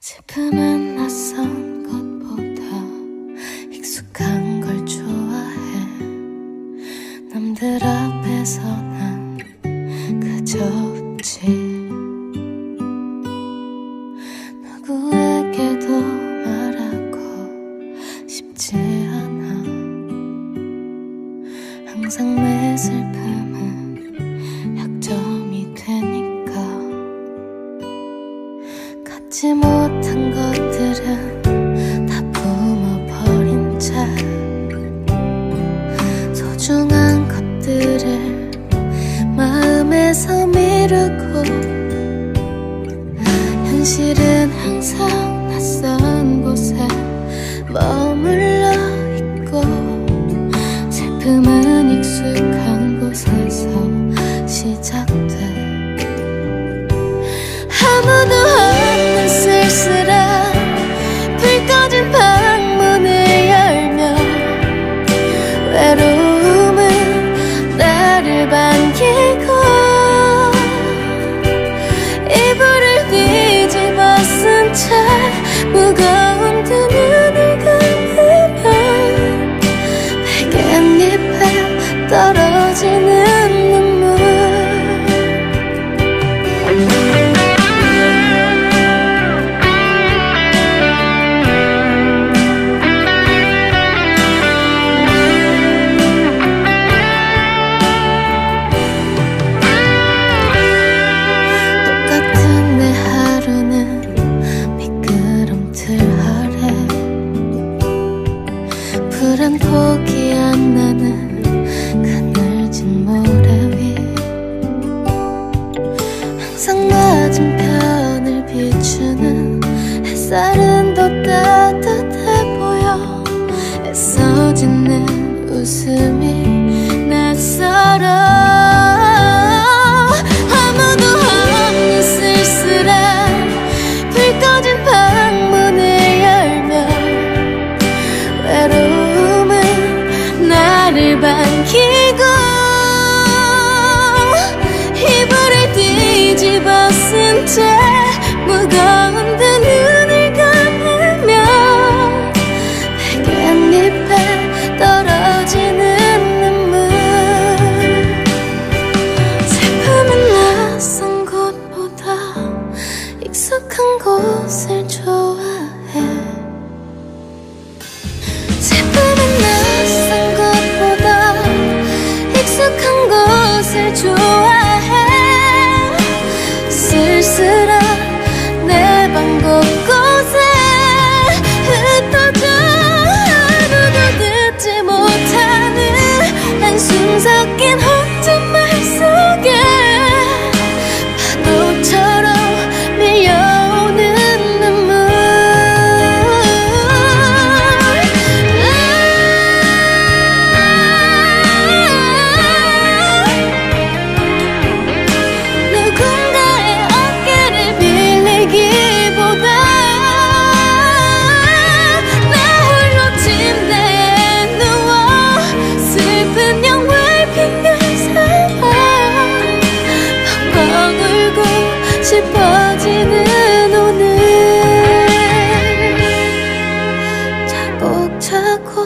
슬픔은 낯선 것보다 익숙한 걸 좋아해. 남들 앞에서 난 그저 웃지. 누구에게도 말하고 싶지 않아. 항상 내 슬픔 갖지 못한 것들은 다 품어버린 채 소중한 것들을 마음에서 미루고 현실은 항상 불안 포기 안 나는 그늘진 모래 위. 항상 맞은편을 비추는 햇살은 더 따뜻해 보여 애써 짓는 웃음 낯 싶어지는 오늘. 차곡차곡